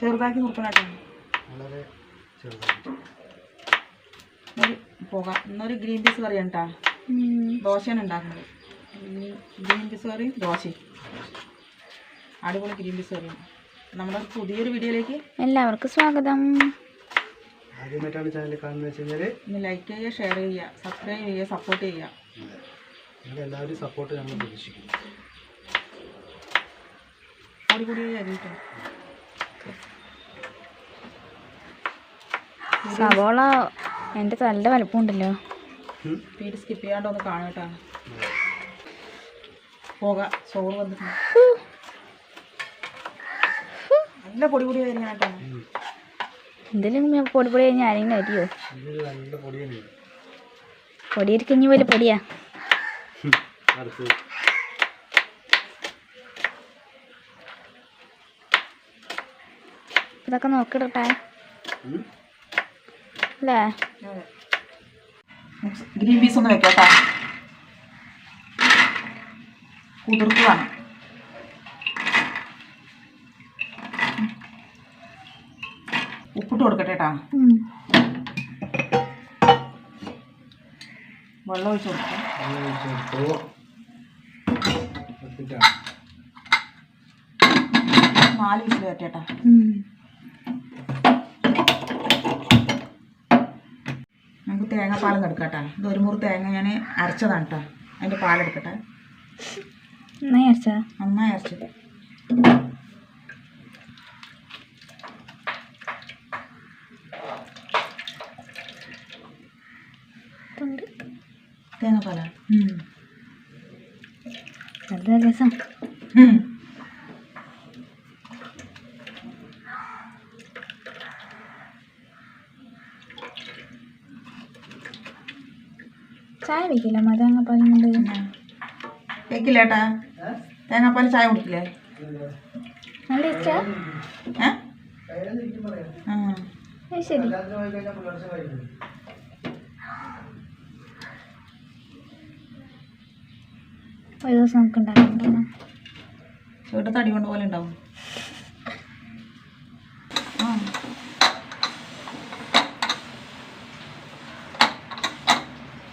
ചെറുതാക്കി വളരെ ഒരു പോകാം. ഇന്നൊരു ഗ്രീൻ പീസ് കറിയാണ് കേട്ടോ ദോശയാണ് ഉണ്ടാക്കുന്നത്. ഗ്രീൻ പീസ് കറി ദോശയും അടിപൊളി ഗ്രീൻ പീസ് കറിയാണ്. നമ്മുടെ പുതിയൊരു വീഡിയോയിലേക്ക് എല്ലാവർക്കും സ്വാഗതം. ആദ്യമായിട്ടാണ് ചാനൽ കാണുന്നത് വെച്ച് കഴിഞ്ഞാൽ ലൈക്ക് ചെയ്യുക ഷെയർ ചെയ്യുക സബ്സ്ക്രൈബ് ചെയ്യുക സപ്പോർട്ട് ചെയ്യുക. നിങ്ങളുടെ എല്ലാവരും സപ്പോർട്ട് ഞങ്ങൾ പ്രതീക്ഷിക്കുന്നു. സവോള എന്റെ നല്ല വലുപ്പമുണ്ടല്ലോ. ഉണ്ടല്ലോ വീട് സ്കിപ്പ് ചെയ്യാണ്ട് ഒന്ന് കാണും കേട്ടോ. പോകാം. ചോറ് വന്നിട്ടുണ്ട്. നല്ല പൊടി പൊടി അരിയാണ് എന്തെങ്കിലും പൊടി പൊടി കഴിഞ്ഞാൽ ആരെങ്കിലും അരിയോ? പൊടി ഇരിക്കഞ്ഞി പോലെ പൊടിയാ. ഇതൊക്കെ നോക്കിടട്ടെ. അല്ലേ ഗ്രീൻ പീസ് ഒന്ന് വെക്കാം കുതിർത്തതാണ് ഉപ്പിട്ട് കൊടുക്കട്ടെ കേട്ടാ. വെള്ളം ഒഴിച്ച് കൊടുക്കാം. നാല് വിസിൽ കയറ്റേട്ടാ നമുക്ക് തേങ്ങാപ്പാലം എടുക്കട്ടെ. ഇത് ഒരു മുറി തേങ്ങ ഞാൻ അരച്ചതാണ് കേട്ടോ അതിന്റെ പാലെടുക്കട്ടെ. നന്നായി അരച്ചാ നന്നായി അരച്ചത് തേങ്ങാപ്പാലാണ് തേങ്ങാപ്പാല? നല്ല രസം. ചായ വെക്കില്ല മതങ്ങപ്പാലും കൊണ്ട് വെക്കില്ല ഏട്ടാ തേങ്ങാപ്പാൽ ചായ കുടിക്കില്ലേ? നല്ല ഇഷ്ടാ ശരി. ഒരു ദിവസം നമുക്ക് ഉണ്ടാക്കാം വീട്ടിൽ തടി കൊണ്ട് പോലെ ഉണ്ടാവും.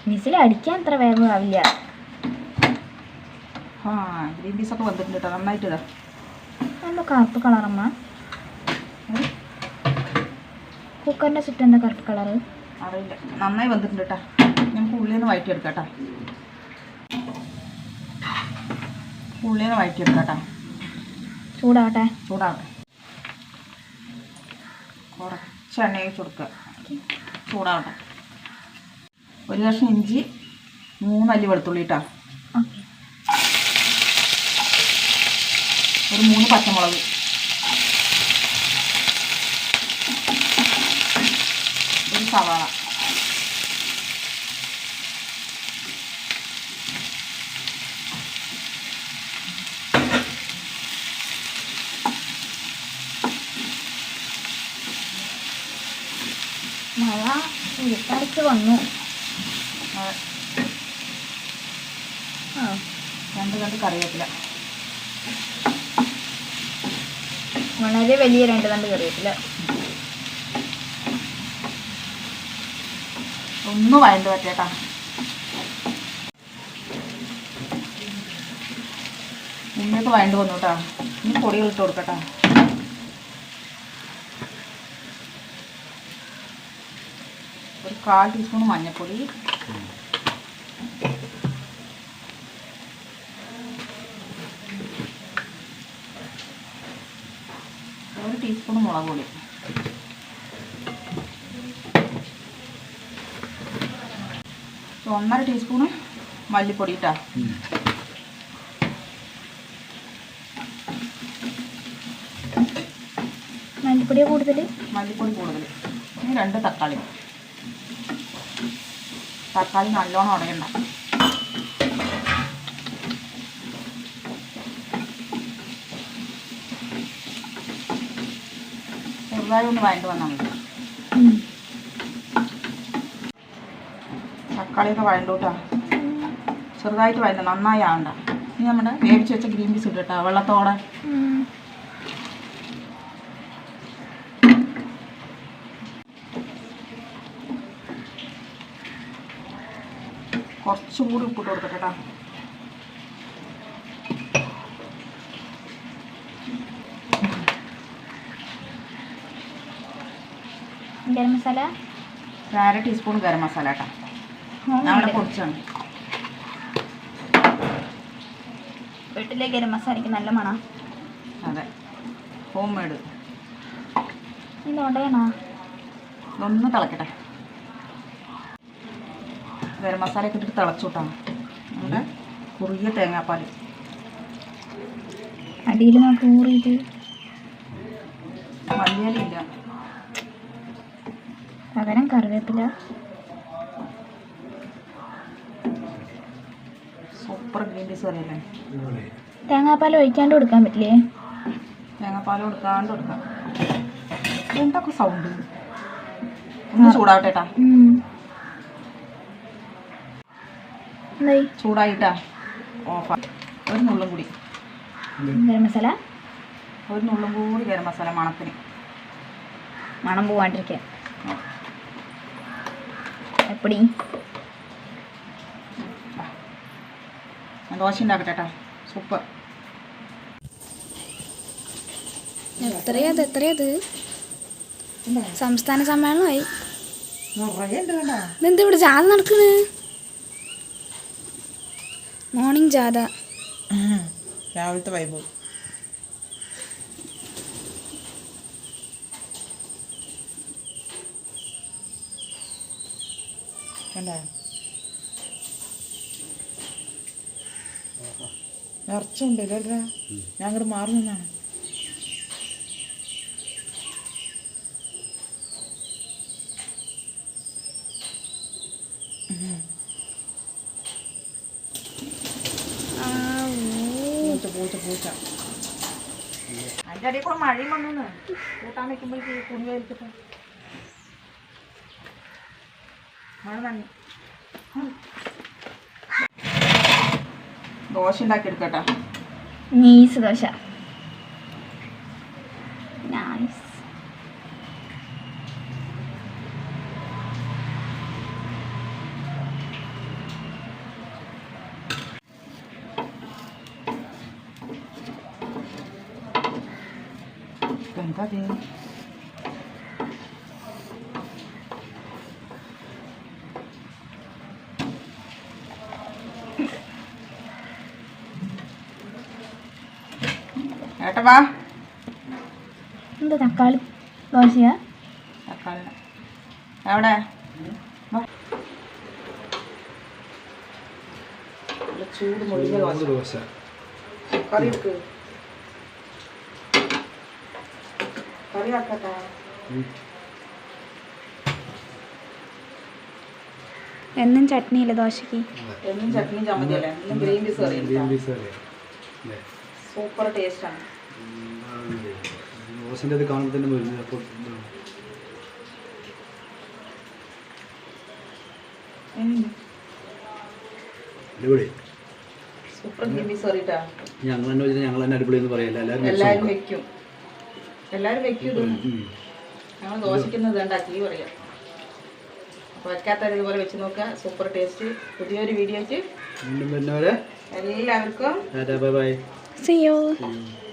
മിസിൽ അടിക്കാൻ അത്ര വേഗം ആവില്ല. ആ ഗ്രീൻ പീസ് ഒക്കെ വന്നിട്ടുണ്ട് കേട്ടോ നന്നായിട്ട് ഇതാ. നല്ല കറുപ്പ് കളറമ്മ കുക്കറിന്റെ ചുറ്റും എന്താ കറുപ്പ് കളറ് അറിയില്ല. നന്നായി വന്നിട്ടുണ്ട് കേട്ടോ നമുക്ക് ഉള്ളിൽ നിന്ന് എടുക്കാം കേട്ടോ ഉള്ളിൽ നിന്ന് വഴറ്റിയെടുക്കാം കേട്ടോ ചൂടാവട്ടെ. ചൂടാവട്ടെ. കുറച്ച് എണ്ണ ചുടുക്കുക. കൊടുക്കുക ചൂടാവട്ടെ. ഒരു കഷ്ണം ഇഞ്ചി മൂന്നല്ലി വെളുത്തുള്ളി ഇട്ടാ. ഒരു മൂന്ന് പച്ചമുളക്. ഒരു സവാള. മഴ ഇരുട്ടടിച്ച് വന്നു ആ, ആ രണ്ട് തണ്ട് കറിവേപ്പില. വളരെ വലിയ രണ്ട് തണ്ട് കറിവേപ്പില. ഒന്നും വഴണ്ട് പറ്റേട്ടാ. ഉള്ളിയൊക്കെ വഴണ്ട് വന്നു കേട്ടോ ഇനി പൊടികൾ ഇട്ട് കൊടുക്കട്ടോ. ഒരു കാൽ ടീസ്പൂൺ മഞ്ഞൾപ്പൊടി. ഒരു ടീസ്പൂൺ മുളക് പൊടി. ഒന്നര ടീസ്പൂണ് മല്ലിപ്പൊടി ഇട്ടാ. മല്ലിപ്പൊടി മല്ലിപ്പൊടിയ കൂടുതൽ മല്ലിപ്പൊടി കൂടുതൽ രണ്ട് തക്കാളി. തക്കാളി നല്ലോണം ഉടയണ്ട. ചെറുതായി ഒന്ന് വഴണ്ട് വന്നാൽ മതി. തക്കാളിയൊക്കെ വഴണ്ടു ചെറുതായിട്ട് വഴണ്ട നന്നായി ആവണ്ട. ഇനി നമ്മുടെ വേവിച്ച് വെച്ച ഗ്രീൻ പീസ് ഇട്ട് കേട്ടോ വെള്ളത്തോടെ. കുറച്ചും കൂടി ഉപ്പിട്ട് കൊടുക്കട്ടെ ഗരം മസാല? ഒരു അര ടീസ്പൂൺ ഗരം മസാല കേട്ടോ പൊടിച്ചാണ്. വീട്ടിലെ ഗരം മസാലയ്ക്ക് നല്ല മണ. അതെ. ഹോം മേഡ് ഒന്ന് ഉടയണോ? ഇതൊന്ന് തിളക്കട്ടെ. ഗരം മസാലയൊക്കെ ഇട്ടിട്ട് തിളച്ചുവിട്ടാണ് നമ്മുടെ കുറുകിയ തേങ്ങാപ്പാൽ അടിയിൽ നോക്കി ഊറിയിട്ട്. മല്ലിയിലില്ല പകരം കറിവേപ്പില. സൂപ്പർ ഗ്രീൻ പീസ് കറിയല്ലേ? തേങ്ങാപ്പാൽ ഒഴിക്കാണ്ട് കൊടുക്കാൻ പറ്റില്ലേ? തേങ്ങാപ്പാൽ കൊടുക്കാണ്ട് കൊടുക്കാം. എന്തൊക്കെ സൗണ്ട് ഒന്ന് ചൂടാവട്ടെ കേട്ടാ ചൂടായിട്ടാ? ഓഫാ ഒരു നുള്ളും കൂടി. ഗരം മസാല? ഒരു നുള്ളും കൂടി ഗരം മസാല മണത്തിന്. മണം പോവാണ്ടിരിക്കാൻ. എപ്പടി? ഞാൻ ദോശ ഉണ്ടാക്കട്ടെ കേട്ടാ. സൂപ്പർ. എത്രയത് എത്രയത്? സംസ്ഥാന സമ്മേളനമായി. ഇതെന്താ ഇവിടെ ജാഥ നടക്കണ്? മോർണിംഗ് ജാഥ. രാവിലത്തെ വൈബ് കണ്ടോ? നിറച്ചുണ്ട് കേട്ടാ ഞാൻ അങ്ങോട്ട് മാറി നിന്നാണ്. പൂച്ച പൂച്ച അതിന്റെ അടിയിൽ കൂടെ മഴയും വന്നു കൂട്ടാൻ വെക്കുമ്പോഴേക്ക് തുണി വലിച്ചിട്ട് മഴ നന്ദി ദോശ ഉണ്ടാക്കി എടുക്കട്ടെ നീസ് ദോശ നൈസ് എന്താ വാ. എന്താ തക്കാളി? ദോശയാ? തക്കാളി. അവിടെ? വാ. നല്ല ചൂട് മൊഴിഞ്ഞ ദോശ. ദോശ. കറി എടുക്ക് കറി ആക്കട്ടെ. എന്നും എന്നും ചട്നിയും ചമ്മന്തിയല്ലേ? അല്ലേ ഗ്രീൻ പീസ് കറി സൂപ്പർ ടേസ്റ്റ് കറി. അല്ലേ അത് കാണുമ്പോൾ തന്നെ വരുന്നത് അപ്പോൾ അടിപൊളി. ഞങ്ങൾ തന്നെ വെച്ചാൽ ഞങ്ങൾ തന്നെ അടിപൊളി എന്ന് പറയല്ല എല്ലാവരും. വെക്കും. എല്ലാവരും വെക്കും. ഞങ്ങൾ ഉണ്ടാക്കി പറയാം. അപ്പോൾ ഇതുപോലെ വെച്ച് നോക്കുക. Super taste. പുതിയൊരു വീഡിയോയ്ക്ക് എല്ലാവർക്കും ബൈ ബൈ. സിയോ See you.